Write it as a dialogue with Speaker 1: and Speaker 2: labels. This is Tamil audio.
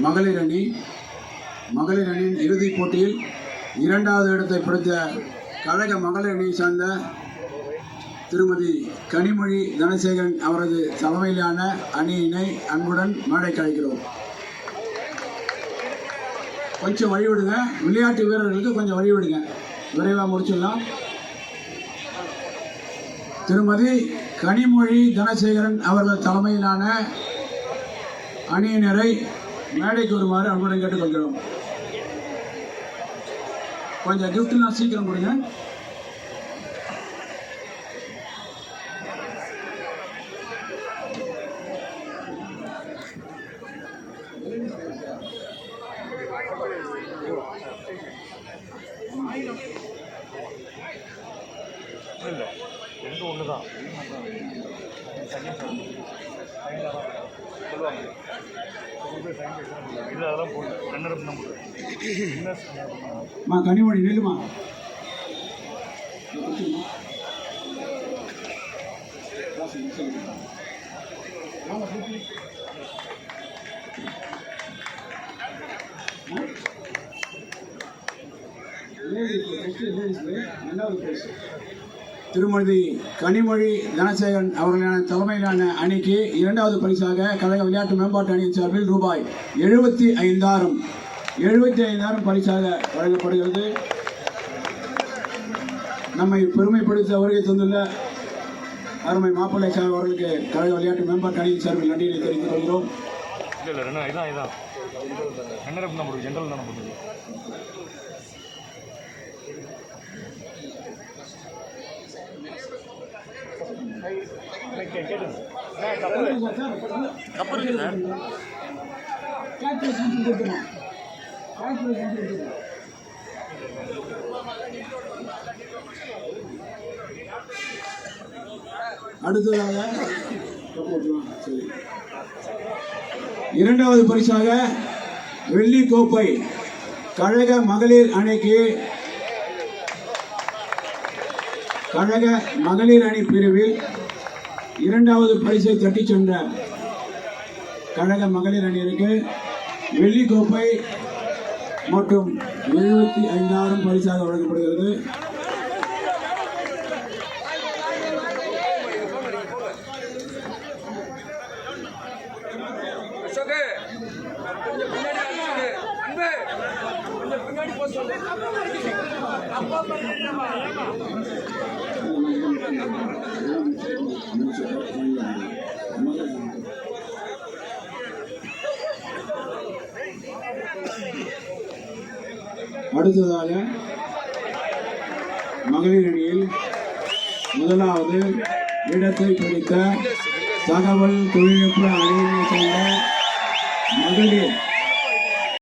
Speaker 1: மகளிர் அணி மகளிர் அணியின் இறுதிப் போட்டியில் இரண்டாவது இடத்தை பிடித்த கழக மகளிர் அணியை சார்ந்த திருமதி கனிமொழி தனசேகரன் அவரது தலைமையிலான அணியினை அன்புடன் மேடை கழிக்கிறோம் கொஞ்சம் வழிவிடுங்க. விளையாட்டு வீரர்களுக்கு கொஞ்சம் வழிவிடுங்க. விரைவாக முடிச்சிடலாம். திருமதி கனிமொழி தனசேகரன் அவர்கள் தலைமையிலான அணியினரை மேடைக்கு வருமாறு அன்புடன் கேட்டுக்கொள்கிறோம். கொஞ்சம் கிஃப்ட்லாம் சீக்கிரம் கொடுங்க.
Speaker 2: இல்லை ரெண்டும் ஒன்று தான் சொல்லுவாங்க இல்லை அதெல்லாம் போடல ரன்னர் நம்பர்
Speaker 1: கனிமொழி நில்லுமா திருமதி கனிமொழி தனசேகரன் அவர்களான தலைமையிலான அணிக்கு இரண்டாவது பரிசாக கழக விளையாட்டு மேம்பாட்டு அணியின் சார்பில் ரூபாய் எழுபத்தி ஐந்தாயிரம் எழுபத்தி ஐந்தாயிரம் பரிசாக வழங்கப்படுகிறது. நம்மை பெருமைப்படுத்த வருகை தந்துள்ள அருமை மாப்பிள்ளை சார் அவர்களுக்கு கழக விளையாட்டு மேம்பாட்டு அணியின் சார்பில் நன்றியை தெரிவித்துக் கொள்கிறோம்.
Speaker 2: இல்லை இல்லை இதான் இதான். ஜென்ரல் கப்பு இருக்கு சார்
Speaker 1: அடுத்ததாக இரண்டாவது பரிசாக வெள்ளி கோப்பை கழக மகளிர் அணிக்கு கழக மகளிர் அணி பிரிவில் இரண்டாவது பரிசை தட்டிச் சென்ற கழக மகளிர் அணியருக்கு வெள்ளி கோப்பை மற்றும் எழுபத்தி ஐந்தாயிரம் பரிசாக வழங்கப்படுகிறது.
Speaker 3: அப்பா
Speaker 1: அடுத்ததாக மகளிர் அணியில் முதலாவது இடத்தை பிடித்த தகவல் தொழில்நுட்ப அணியினை சேர்ந்த மகளிர்